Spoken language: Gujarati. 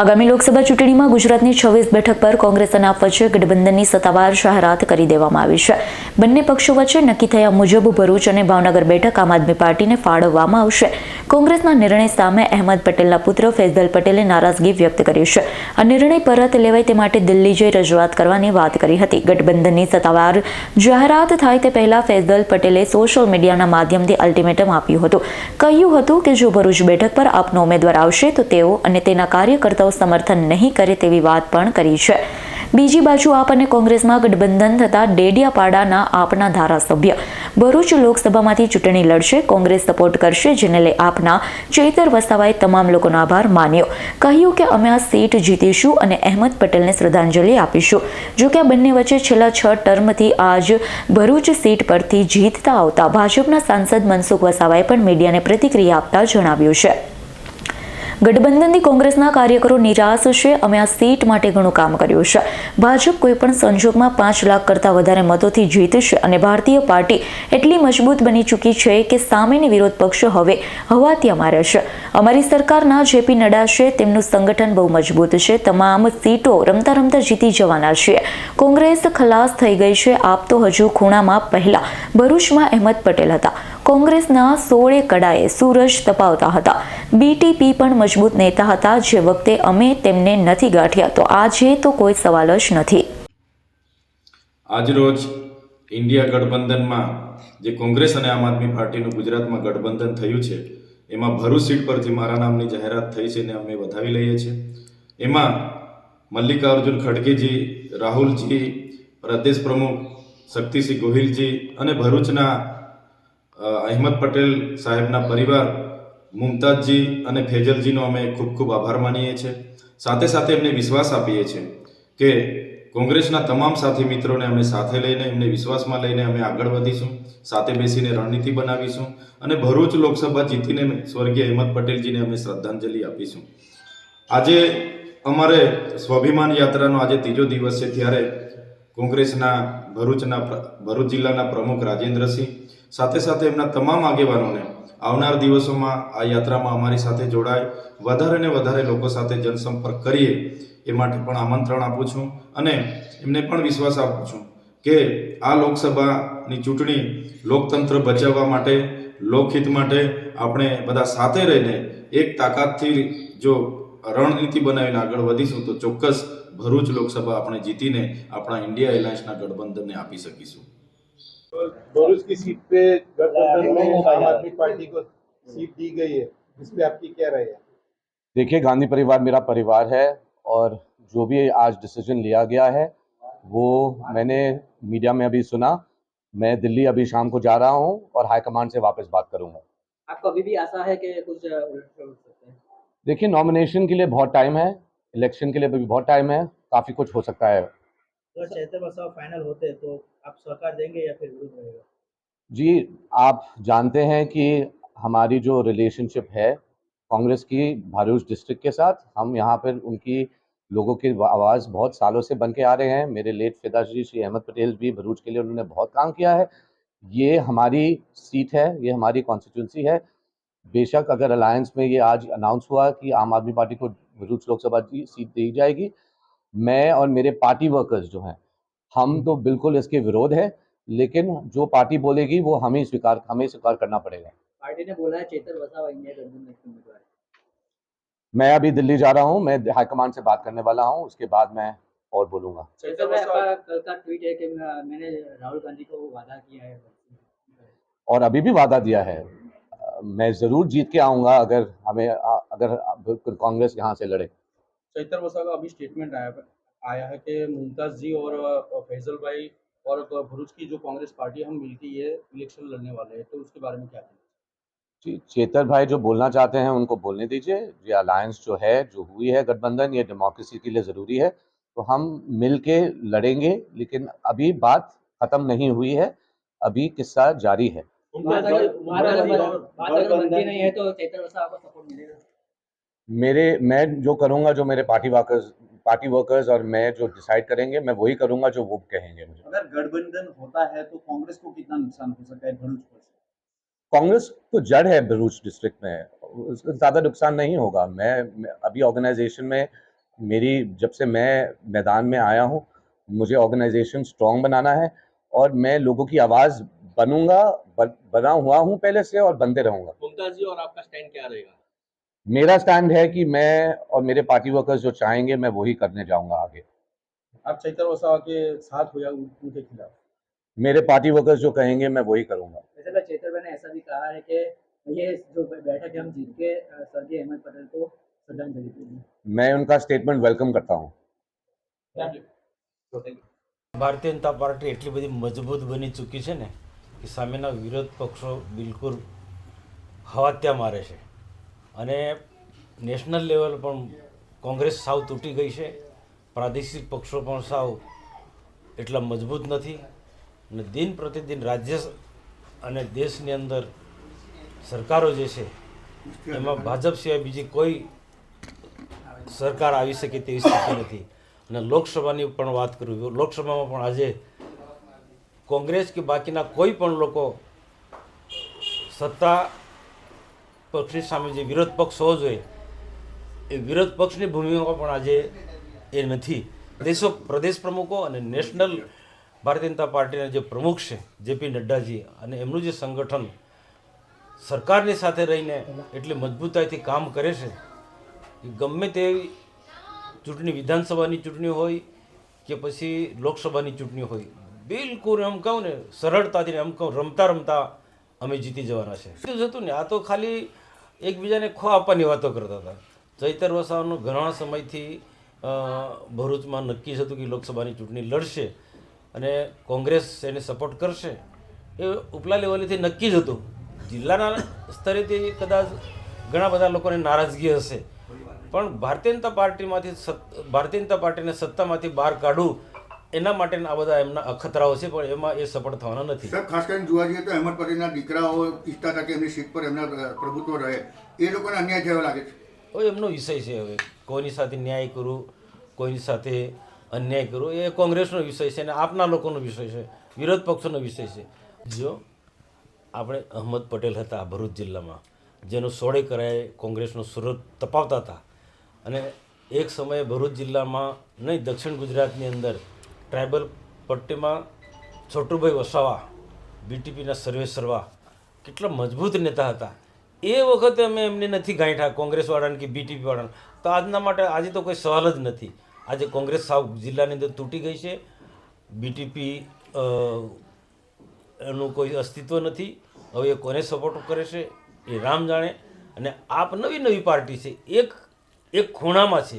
આગામી લોકસભા ચૂંટણીમાં ગુજરાતની છવ્વીસ બેઠક પર કોંગ્રેસ વચ્ચે ગઠબંધનની સત્તાવાર જાહેરાત કરી દેવામાં આવી છે. બંને પક્ષો વચ્ચે નક્કી થયા મુજબ ભરૂચ અને ભાવનગર બેઠક આમ આદમી પાર્ટીને ફાળવવામાં આવશે. કોંગ્રેસના નિર્ણય સામે અહેમદ પટેલના પુત્ર ફૈઝલ પટેલે નારાજગી વ્યક્ત કરી છે. આ નિર્ણય પરત લેવાય તે માટે દિલ્હી જઈ રજૂઆત કરવાની વાત કરી હતી. ગઠબંધનની સત્તાવાર જાહેરાત થાય તે પહેલા ફૈઝલ પટેલે સોશિયલ મીડિયાના માધ્યમથી અલ્ટિમેટમ આપ્યું હતું. કહ્યું હતું કે જો ભરૂચ બેઠક પર આપનો ઉમેદવાર આવશે તો તેઓ અને તેના કાર્યકર્તાઓ સમર્થન નહીં કરે તેવી વાત પણ કરી છે. બીજી બાજુ આપ અને કોંગ્રેસમાં ગઠબંધન થતા ડેડિયાપાડાના આપના ધારાસભ્ય. ભરૂચ લોકસભામાંથી ચૂંટણી લડશે, કોંગ્રેસ સપોર્ટ કરશે, જેને લઈ આપના ચેતર વસાવાએ તમામ લોકોનો આભાર માન્યો. કહ્યું કે અમે આ સીટ જીતીશું અને અહેમદ પટેલને શ્રદ્ધાંજલિ આપીશું. જો કે આ બંને વચ્ચે છેલ્લા છ ટર્મથી આજ ભરૂચ સીટ પરથી જીતતા આવતા ભાજપના સાંસદ મનસુખ વસાવાએ પણ મીડિયાને પ્રતિક્રિયા આપતા જણાવ્યું છે. ગઠબંધનથી કોંગ્રેસના કાર્યકરો નિરાશ છે. અમે આ સીટ માટે ઘણું કામ કર્યું છે. ભાજપ કોઈપણ સંજોગમાં પાંચ લાખ કરતાં વધારે મતોથી જીતશે અને ભારતીય પાર્ટી એટલી મજબૂત બની ચૂકી છે કે સામેની વિરોધ પક્ષ હવે હવાતિયા મારે છે. અમારી સરકારના જેપી નડ્ડા છે. તેમનું સંગઠન બહુ મજબૂત છે. તમામ સીટો રમતા રમતા જીતી જવાના છે. કોંગ્રેસ ખલાસ થઈ ગઈ છે. આપ તો હજુ ખૂણામાં પહેલા ભરૂચમાં અહેમદ પટેલ હતા. કોંગ્રેસના સોળે કડાએ સૂરજ તપાવતા હતા. બીટીપી પણ મજબૂત નેતા હતા જે વખતે અમે તેમને નથી ગાંઠ્યા, તો આજે તો કોઈ સવાલ જ નથી. આજરોજ ઇન્ડિયા ગઠબંધનમાં જે કોંગ્રેસ અને આમ આદમી પાર્ટીનું ગુજરાતમાં ગઠબંધન થયું છે, એમાં ભરૂચ સીટ પરથી મારા નામની જાહેરાત થઈ છે ને અમે વધાવી લઈએ છીએ. એમાં મલ્લિકાર્જુન ખડગેજી, રાહુલજી, પ્રદેશ પ્રમુખ શક્તિસિંહ ગોહિલજી અને ભરૂચના અહેમદ પટેલ સાહેબના પરિવાર, મુમતાજજી અને ફેજલજીનો અમે ખૂબ ખૂબ આભાર માનીએ છીએ. સાથે સાથે એમને વિશ્વાસ આપીએ છીએ કે કોંગ્રેસના તમામ સાથી મિત્રોને અમે સાથે લઈને, એમને વિશ્વાસમાં લઈને અમે આગળ વધીશું, સાથે બેસીને રણનીતિ બનાવીશું અને ભરૂચ લોકસભા જીતીને સ્વર્ગીય અહેમદ પટેલજીને અમે શ્રદ્ધાંજલિ આપીશું. આજે અમારે સ્વાભિમાન યાત્રાનો આજે ત્રીજો દિવસ છે, ત્યારે કોંગ્રેસના ભરૂચના ભરૂચ જિલ્લાના પ્રમુખ રાજેન્દ્રસિંહ, સાથે સાથે એમના તમામ આગેવાનોને આવનાર દિવસોમાં આ યાત્રામાં અમારી સાથે જોડાય, વધારે ને વધારે લોકો સાથે જનસંપર્ક કરીએ એ માટે પણ આમંત્રણ આપું છું અને એમને પણ વિશ્વાસ આપું છું કે આ લોકસભાની ચૂંટણી લોકતંત્ર બચાવવા માટે, લોકહિત માટે આપણે બધા સાથે રહીને એક તાકાતથી જો રણનીતિ બનાવીને આગળ વધીશું તો ચોક્કસ ભરૂચ લોકસભા આપણે જીતીને આપણા ઇન્ડિયા એલાયન્સના ગઠબંધનને આપી શકીશું भरूच की सीट पे गठबंधन में आम आदमी पार्टी को सीट दी गई है इस पे आपकी क्या राय है देखिए गांधी परिवार मेरा परिवार है और जो भी आज डिसीजन लिया गया है वो मैंने मीडिया में अभी सुना मैं दिल्ली अभी शाम को जा रहा हूँ और हाईकमान से वापस बात करूंगा आपको अभी भी आशा है कि कुछ उलट उलट सकते हैं देखिए नॉमिनेशन के लिए बहुत टाइम है इलेक्शन के लिए भी बहुत टाइम है काफ़ी कुछ हो सकता है। अगर फाइनल होते तो आप सहकार देंगे या फिर विरोध रहेगा? जी आप जानते हैं कि हमारी जो रिलेशनशिप है कांग्रेस की भरूच डिस्ट्रिक्ट के साथ हम यहाँ पर उनकी लोगों की आवाज़ बहुत सालों से बन के आ रहे हैं। मेरे लेट पिताश्री श्री अहमद पटेल भी भरूच के लिए उन्होंने बहुत काम किया है। ये हमारी सीट है ये हमारी कॉन्स्टिट्यूंसी है। बेशक अगर अलायंस में ये आज अनाउंस हुआ कि आम आदमी पार्टी को भरूच लोकसभा की सीट दी जाएगी मैं और मेरे पार्टी वर्कर्स जो हैं हम तो बिल्कुल इसके विरोध है लेकिन जो पार्टी बोलेगी वो हमें स्वीकार हमें स्वीकार करना पड़ेगा। पार्टी ने बोला है चेतर वसावा इंडिया गठबंधन उम्मीदवार मैं। अभी दिल्ली जा रहा हूँ मैं हाईकमान से बात करने वाला हूँ उसके बाद मैं और बोलूँगा। कल का ट्वीट है कि मैंने राहुल गांधी को वादा किया है। और अभी भी वादा दिया है। मैं ज़रूर जीत के आऊँगा अगर हमें अगर कांग्रेस यहाँ से लड़े। चैतर वसा का अभी स्टेटमेंट आया आया है कि मुमताज़ जी और फैजल भाई और भरूच की जो कांग्रेस पार्टी हम मिलकर ये इलेक्शन लड़ने वाले हैं। तो उसके बारे में क्या कहना जी चेतर भाई जो बोलना चाहते हैं उनको बोलने दीजिए। ये अलायंस जो है जो हुई है गठबंधन ये डेमोक्रेसी के लिए ज़रूरी है। तो हम मिल के लड़ेंगे लेकिन अभी बात ख़त्म नहीं हुई है। अभी किस्सा जारी है। नहीं है तो सपोर्ट मिलेगा। मेरे मैं जो करूँगा जो मेरे पार्टी वर्कर्स पार्टी वर्कर्स और मैं जो डिसाइड करेंगे मैं वही करूँगा जो वो कहेंगे मुझे। अगर गठबंधन होता है तो कांग्रेस को कितना नुकसान हो सकता है भरूच पर? कांग्रेस तो जड़ है भरूच डिस्ट्रिक्ट में। उसका ज़्यादा नुकसान नहीं होगा। मैं, मैं अभी ऑर्गेनाइजेशन में मेरी जब से मैं मैदान में आया हूँ मुझे ऑर्गेनाइजेशन स्ट्रॉन्ग बनाना है और मैं लोगों की आवाज़ बनूंगा बन, बना हुआ हूँ पहले से और बनते रहूंगा मुमताज जी और आपका स्टैंड क्या रहेगा मेरा स्टैंड है कि मैं और मेरे पार्टी वर्कर्स जो चाहेंगे मैं वही करने जाऊंगा आगे आप चैतर वसावा के साथ हो या उन- उनके खिलाफ मेरे पार्टी वर्कर्स जो कहेंगे मैं वही करूंगा वैसे तो चेतर भाई ने ऐसा भी कहा है कि ये जो बैठक है हम जीत के अ, स्वर्गीय अहमद पटेल को श्रद्धांजलि देंगे मैं उनका स्टेटमेंट वेलकम करता हूँ ભારતીય જનતા પાર્ટી એટલી બધી મજબૂત બની ચૂકી છે ને કે સામેના વિરોધ પક્ષો બિલકુલ હવાત્યા મારે છે. અને નેશનલ લેવલ પણ કોંગ્રેસ સાવ તૂટી ગઈ છે. પ્રાદેશિક પક્ષો પણ સાવ એટલા મજબૂત નથી. અને દિન પ્રતિદિન રાજ્ય અને દેશની અંદર સરકારો જે છે, એમાં ભાજપ સિવાય બીજી કોઈ સરકાર આવી શકે તેવી સ્થિતિ નથી. અને લોકસભાની પણ વાત કરું, લોકસભામાં પણ આજે કોંગ્રેસ કે બાકીના કોઈ પણ લોકો સત્તા પક્ષની સામે જે વિરોધ પક્ષ હોવો જોઈએ, એ વિરોધ પક્ષની ભૂમિકા પણ આજે એ નથી. દેશો, પ્રદેશ પ્રમુખો અને નેશનલ ભારતીય જનતા પાર્ટીના જે પ્રમુખ છે, જેપી નડ્ડાજી અને એમનું જે સંગઠન સરકારની સાથે રહીને એટલી મજબૂતાઈથી કામ કરે છે કે ગમે તેવી ચૂંટણી વિધાનસભાની ચૂંટણી હોય કે પછી લોકસભાની ચૂંટણી હોય બિલકુલ એમ કહું ને, સરળતાથી એમ કહું, રમતા રમતા અમે જીતી જવાના છે. જ હતું ને, આ તો ખાલી એકબીજાને ખો આપવાની વાતો કરતા હતા. ચૈતર વસાવાનો ઘણા સમયથી ભરૂચમાં નક્કી જ હતું કે લોકસભાની ચૂંટણી લડશે અને કોંગ્રેસ એને સપોર્ટ કરશે. એ ઉપલા લેવલેથી નક્કી જ હતું. જિલ્લાના સ્તરેથી કદાચ ઘણા બધા લોકોને નારાજગી હશે. પણ ભારતીય જનતા પાર્ટીમાંથી ભારતીય જનતા પાર્ટીને સત્તામાંથી બહાર કાઢવું એના માટેના આ બધા એમના અખતરાઓ છે પણ એમાં એ સફળ થવાના નથી. સર ખાસ કરીને જોવા જઈએ તો અહેમદ પટેલના દીકરાઓ ઈચ્છતા હતા કે એમની સીટ પર એમના પ્રભુત્વ રહે. એ લોકોને અન્યાય થયો લાગે છે. હવે એમનો વિષય છે હવે. કોઈની સાથે ન્યાય કરું કોઈની સાથે અન્યાય કરવો એ કોંગ્રેસનો વિષય છે અને આપના લોકોનો વિષય છે વિરોધ પક્ષોનો વિષય છે. જો આપણે અહમદ પટેલ હતા ભરૂચ જિલ્લામાં જેનો સોળે કરાએ કોંગ્રેસનો સુરત તપાવતા હતા અને એક સમયે ભરૂચ જિલ્લામાં નહીં દક્ષિણ ગુજરાતની અંદર ટ્રાઇબલ પટ્ટીમાં છોટુભાઈ વસાવા, બીટીપીના સર્વે સર્વા, કેટલા મજબૂત નેતા હતા. એ વખતે અમે એમને નથી ગાંઠા કોંગ્રેસવાળાને કે બીટીપી વાળાને તો આજના માટે આજે તો કોઈ સવાલ જ નથી. આજે કોંગ્રેસ સાવ જિલ્લાની અંદર તૂટી ગઈ છે. બીટીપી એનું કોઈ અસ્તિત્વ નથી. હવે એ કોને સપોર્ટ કરે છે એ રામ જાણે. અને આપ નવી નવી પાર્ટી છે. એક એક ખૂણામાં છે.